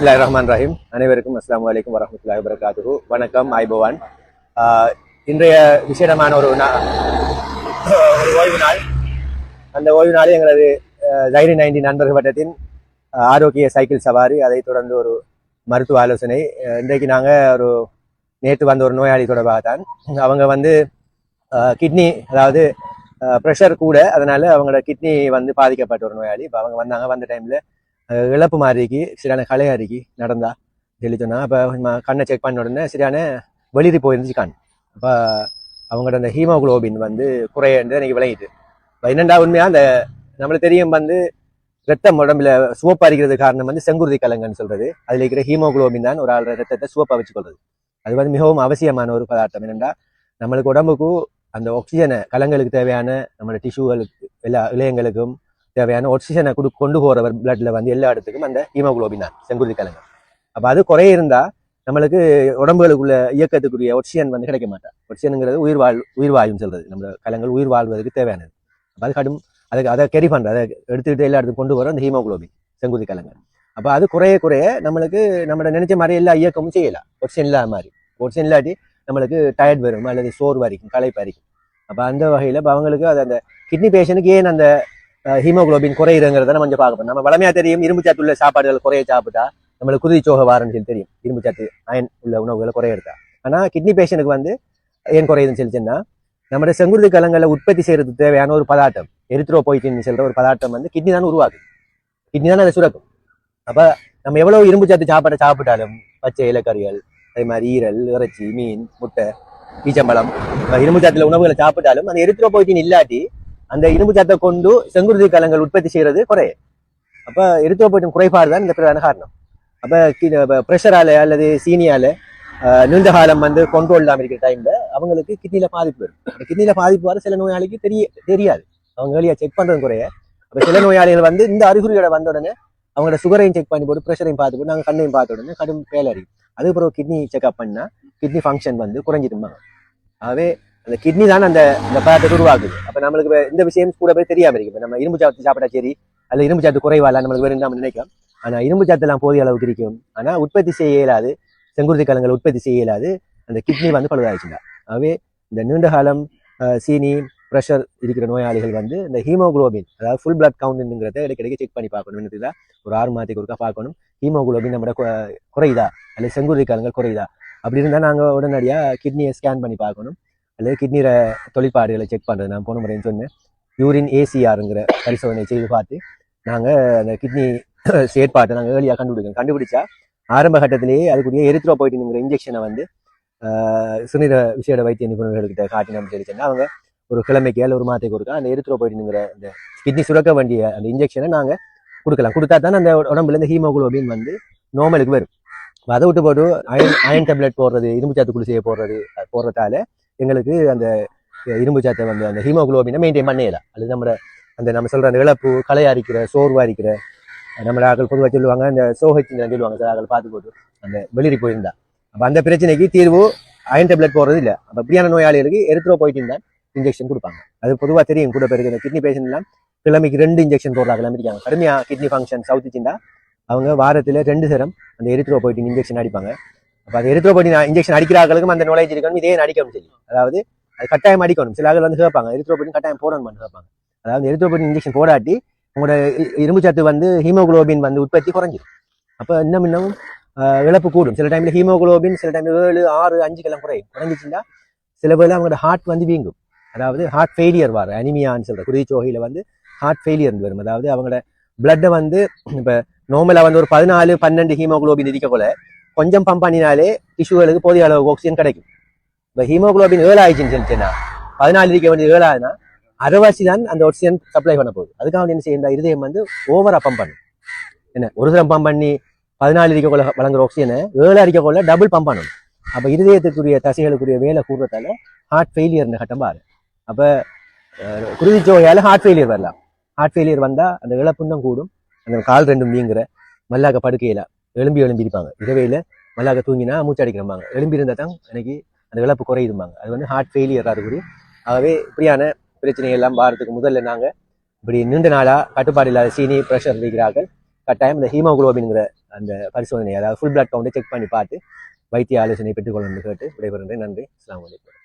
பிஸ்மில்லாஹ் ரஹ்மான் ரஹீம் அனைவருக்கும் அஸ்லாம் வலைக்கம் வரஹ்மத்துல்லாஹி வபரகாத்துஹு. வணக்கம் ஐபவான் ஆஹ் இன்றைய விசேடமான ஒரு நா- ஒரு ஓய்வு நாள். அந்த ஓய்வு நாள் எங்களது தைரி நைன்டி நண்பர்கள் வட்டத்தின் ஆரோக்கிய சைக்கிள் சவாரி அதைத் தொடர்ந்து ஒரு மருத்துவ ஆலோசனை. இன்றைக்கு நாங்கள் ஒரு நேற்று வந்த ஒரு நோயாளி தொடர்பாக தான் அவங்க வந்து கிட்னி அதாவது ப்ரெஷர் கூட அதனால அவங்களோட கிட்னி வந்து பாதிக்கப்பட்ட ஒரு நோயாளி. இப்போ அவங்க வந்தாங்க வந்த டைமில் இழப்பு மாறிக்கு சரியான களையாறிக்கு நடந்தா சொல்லி சொன்னால் அப்போ கண்ணை செக் பண்ண உடனே சரியான வெளிரி போயிருந்துச்சு கண். அப்போ அவங்களோட அந்த ஹீமோகுளோபின் வந்து குறையன்றது எனக்கு விளங்கிட்டு. இப்போ என்னெண்டா உண்மையா அந்த நம்மளுக்கு தெரியும் வந்து ரத்தம் உடம்புல சிவப்பு இருக்கிறது காரணம் வந்து செங்குருதி கலங்கன்னு சொல்றது. அதுல இருக்கிற ஹீமோகுளோபின் தான் ஒரு ஆள் ரத்தத்தை சிவப்பா வச்சுக்கொள்றது. அது வந்து மிகவும் அவசியமான ஒரு பதார்த்தம். என்னென்னா நம்மளுக்கு உடம்புக்கு அந்த ஆக்சிஜனை கலங்களுக்கு தேவையான நம்மளோட டிஷ்யூகளுக்கு எல்லா இளையங்களுக்கும் தேவையான ஆக்சிஜனை கொடு கொண்டு போகிறவர் பிளட்ல வந்து எல்லா இடத்துக்கும் அந்த ஹீமோக்ளோபின் தான் செங்குருதி கலங்கள். அப்போ அது குறைய இருந்தால் நம்மளுக்கு உடம்புகளுக்குள்ள இயக்கத்துக்குரிய ஒட்சியன் வந்து கிடைக்க மாட்டா ஒட்சியனுங்கிறது உயிர் வாழ் உயிர் வாயுன்னு சொல்றது. நம்ம கலங்கள் உயிர் வாழ்வதற்கு தேவையானது. அப்போ அது கடும் அதுக்கு அதை கேரி பண்ணுற அதை எடுத்துக்கிட்டு எல்லா இடத்துக்கும் கொண்டு வர அந்த ஹீமோக்ளோபின் செங்குதி கலங்கள். அப்போ அது குறைய குறைய நம்மளுக்கு நம்ம நினைச்ச மாதிரி எல்லா இயக்கமும் செய்யலாம். ஒட்சியன் இல்லாத மாதிரி. ஒட்சியன் இல்லாட்டி நம்மளுக்கு டயர்ட் வரும் அல்லது சோர்வு அரிக்கும் களைப்பு அரிக்கும். அப்போ அந்த வகையில் இப்போ அவங்களுக்கு அது அந்த கிட்னி பேஷனுக்கு ஏன் அந்த ஹீமோகுளோபின் குறையுறங்கிறத நம்ம கொஞ்சம் பார்க்கணும் நம்ம வளமையா தெரியும் இரும்பு சத்து உள்ள சாப்பாடுகள் குறைய சாப்பிட்டா நம்மளுக்கு குருதி சோக வாரன்னு சொல்லி தெரியும். இரும்பு சத்து அயன் உள்ள உணவுகளை குறையிறதா. ஆனா கிட்னி பேஷனுக்கு வந்து ஏன் குறையுதுன்னு சொல்லிச்சுன்னா நம்மளோட செங்குருதி கலங்களை உற்பத்தி செய்யறதுக்கு தேவையான ஒரு பதார்த்தம் எரித்ரோபோய்டின் சொல்ற ஒரு பதார்த்தம் வந்து கிட்னி தான் உருவாக்கும் கிட்னி தான் அதை சுரக்கும். அப்ப நம்ம எவ்வளவு இரும்பு சத்து சாப்பாடை சாப்பிட்டாலும் பச்சை இலக்கறிகள் அதே மாதிரி ஈரல் இறைச்சி மீன் முட்டை ஈச்சம்பழம் இரும்பு சத்துல உணவுகளை சாப்பிட்டாலும் அந்த எரித்ரோபோய்டின் இல்லாட்டி அந்த இரும்பு சத்தை கொண்டு செங்குருதி கலங்கள் உற்பத்தி செய்யறது குறைய. அப்ப எரித்ரோபோய்டின் குறைபாடு தான் இந்த பிரதான காரணம். அப்ப ப்ரெஷரால அல்லது சீனியால நீண்ட காலம் வந்து கொண்டோல் இல்லாம இருக்கிற டைம்ல அவங்களுக்கு கிட்னில பாதிப்பு வரும். அந்த கிட்னில பாதிப்பு வர சில நோயாளிக்கு தெரிய தெரியாது. அவங்க வெளியே செக் பண்றது குறைய. அப்ப சில நோயாளிகள் வந்து இந்த அறிகுறியோட வந்த உடனே அவங்களோட சுகரையும் செக் பண்ணி போட்டு ப்ரெஷரையும் பார்த்து போட்டு நாங்கள் கண்ணையும் பார்த்த உடனே கடும் பேலரி அதுக்கப்புறம் கிட்னி செக்அப் பண்ணா கிட்னி ஃபங்க்ஷன் வந்து குறைஞ்சிருமாங்க ஆகவே அந்த கிட்னி தான் அந்த அந்த பதத்தை உருவாக்குது. அப்போ நம்மளுக்கு இந்த விஷயம் கூட போய் தெரியாம இருக்கு. இப்போ நம்ம இரும்பு சாத்து சாப்பிட்டா சரி அதில் இரும்பு சாத்து குறைவாக நம்மளுக்கு வேறு நம்ம நினைக்கலாம் ஆனால் இரும்பு சாத்தெல்லாம் போதிய அளவுக்கு இருக்கும். ஆனால் உற்பத்தி செய்ய இயலாது. செங்குருதி கலங்களை உற்பத்தி செய்ய இயலாது. அந்த கிட்னி வந்து பழுதாச்சுங்க ஆகவே இந்த நீண்ட காலம் சீனி ப்ரெஷர் இருக்கிற நோயாளிகள் வந்து இந்த ஹீமோகுளோபின் அதாவது ஃபுல் பிளட் கவுண்ட்ங்கிறத இடைக்கிடைக்கு செக் பண்ணி பார்க்கணும். என்னதுதான் ஒரு ஆறு மாதத்துக்கு ஒருக்கா பார்க்கணும். ஹீமோகுளோபின் நம்ம குறையுதா? அல்லது செங்குருதி கலங்கள் குறையுதா? அப்படி இருந்தால் நாங்கள் உடனடியாக கிட்னியை ஸ்கேன் பண்ணி பார்க்கணும். அல்லது கிட்னியோட தொழிற்பாடுகளை செக் பண்ணுறது நான் போன முறைன்னு சொன்னேன்? யூரின் ஏசிஆருங்கிற பரிசோதனை செய்து பார்த்து நாங்கள் அந்த கிட்னி செயற்பாட்டை நாங்கள் ஏர்லியாக கண்டுபிடிக்கணும். கண்டுபிடிச்சா ஆரம்ப கட்டத்திலேயே அதுக்குரிய எரித்ரோபோய்டின்ங்கிற இன்ஜெக்ஷனை வந்து சுனித சிறுநீர விசேட வைத்திய நிபுணர்கள்கிட்ட காட்டினோம் சொல்லி சொன்னா அவங்க ஒரு கிழமைக்கு அல்ல ஒரு மாதத்துக்கு ஒருக்கா அந்த எரித்ரோபோய்டின்ங்கிற அந்த கிட்னி சுரக்க வேண்டிய அந்த இன்ஜெக்ஷனை நாங்கள் கொடுக்கலாம். கொடுத்தா தான் அந்த உடம்புல இந்த ஹீமோகுளோபின் வந்து நார்மலுக்கு வரும். அதை விட்டு போட்டு அயன் அயன் டேப்லெட் போடுறது இரும்பு சத்து குளிசையை போடுறது போடுறதால எங்களுக்கு அந்த இரும்பு சத்தை வந்து அந்த ஹீமோகுளோபினை மெயின்டைன் பண்ணிடலாம் அது நம்ம அந்த நம்ம சொல்கிற அந்த இழப்பு களை அரிக்கிற சோர்வு அரிக்கிற நம்ம ஆக்கள் பொதுவாக சொல்லுவாங்க அந்த சோகச்சின்னு சொல்லுவாங்க சார் ஆக்கள் பார்த்து போட்டு அந்த வெளிரி போயிருந்தா. அப்போ அந்த பிரச்சனைக்கு தீர்வு அயன் டேப்லெட் போடுறது இல்லை அப்போ அப்படியான நோயாளிகளுக்கு எரித்ரோபோய்டின் தான் இன்ஜெக்ஷன் கொடுப்பாங்க. அது பொதுவாக தெரியும் கூட பிறகு இந்த கிட்னி பேஷண்ட்லாம் கிழமைக்கு ரெண்டு இன்ஜெக்ஷன் போடுறாங்க கிளம்பிருக்காங்க கடுமையாக கிட்னி ஃபங்க்ஷன் சவுத்துச்சுண்டா அவங்க வாரத்தில் ரெண்டு தரம் அந்த எரித்ரோபோய்டின் இன்ஜெக்ஷன் அடிப்பாங்க. அப்போ அது எரித்ரோபோய்டின் இன்ஜெக்ஷன் அடிக்கிறார்களுக்கும் அந்த நாலேஜ் இருக்கணும் இதே அடிக்கணும் சொல்லி. அதாவது அது கட்டாயம் அடிக்கணும். சில ஆட்கள் வந்து கேட்பாங்க எரித்ரோபோய்டின் கட்டாயம் போடணும்னு கேட்பாங்க. அதாவது எரித்ரோபோய்டின் இன்ஜெக்ஷன் போடாட்டி உங்களோட இரும்பு சத்து வந்து ஹீமோகுளோபின் வந்து உற்பத்தி குறைஞ்சிடும் அப்போ இன்னும் இன்னும் ஆஹ், இழப்பு கூடும். சில டைம்ல ஹீமோகுளோபின் சில டைம்ல ஏழு ஆறு அஞ்சுக்கெல்லாம் குறையும். குறைஞ்சிச்சுன்னா சில பேர்ல அவங்களோட ஹார்ட் வந்து வீங்கும். அதாவது ஹார்ட் ஃபெயிலியர் வர அனிமியான்னு சொல்ற குருதிச்சோகையில் வந்து ஹார்ட் ஃபெயிலியர் வரும். அதாவது அவங்களோட பிளட்டை வந்து இப்போ நார்மலா வந்து ஒரு பதினாலு பன்னெண்டு ஹீமோகுளோபின் இருக்க போல கொஞ்சம் பம்ப் பண்ணினாலே டிஷ்யூகளுக்கு போதிய அளவு ஆக்சிஜன் கிடைக்கும். இப்போ ஹீமோகுளோபின் ஏழு ஆயிடுச்சுன்னு சொல்லிச்சுன்னா பதினாலு இருக்க வேண்டியது ஏழு ஆகுதுன்னா அரைவாசி தான் அந்த ஆக்சிஜன் சப்ளை பண்ண போகுது. அதுக்காக என்ன செய்யும் இருதயம் வந்து ஓவராக பம்ப் பண்ணும். என்ன? ஒரு தரம் பம்ப் பண்ணி பதினாலு இருக்கக்குள்ள வழங்குற ஆக்சிஜனை ஏழு அரிக்கக்குள்ள டபுள் பம்ப் பண்ணணும். அப்போ இருதயத்துக்குரிய தசைகளுக்குரிய வேலை கூடுறதால ஹார்ட் ஃபெயிலியர்னு கட்டம் பாரு. அப்போ அஹ், குருதிச்சோகையால ஹார்ட் ஃபெயிலியர் வரலாம். ஹார்ட் ஃபெயிலியர் வந்தால் அந்த இழப்பும் கூடும். அந்த கால் ரெண்டும் நீங்கிற. மல்லாக்க படுக்கையில் எலும்பி எலும்பி இருப்பாங்க இரவையில மல்லாக்க தூங்கினா மூச்சு அடிக்கிறமாங்க எலும்பி தான் எனக்கு அந்த இழப்பு குறையுதும்பாங்க. அது வந்து ஹார்ட் ஃபெயிலியர் அறிகுறி ஆகவே இப்படியான பிரச்சனைகள் எல்லாம் வாரத்துக்கு முதல்ல நாங்கள் இப்படி நீண்ட நாளாக கட்டுப்பாடு இல்லாத சீனி ப்ரெஷர் இருக்கிறார்கள் கட்டாயம் இந்த ஹீமோகுளோபின்ங்கிற அந்த பரிசோதனை அதாவது ஃபுல் பிளட் கவுண்டை செக் பண்ணி பார்த்து வைத்திய ஆலோசனை பெற்றுக்கொள்ளணும்னு கேட்டு விடைபெறுகிறேன். நன்றி. அஸ்லாம் வலைக்கம்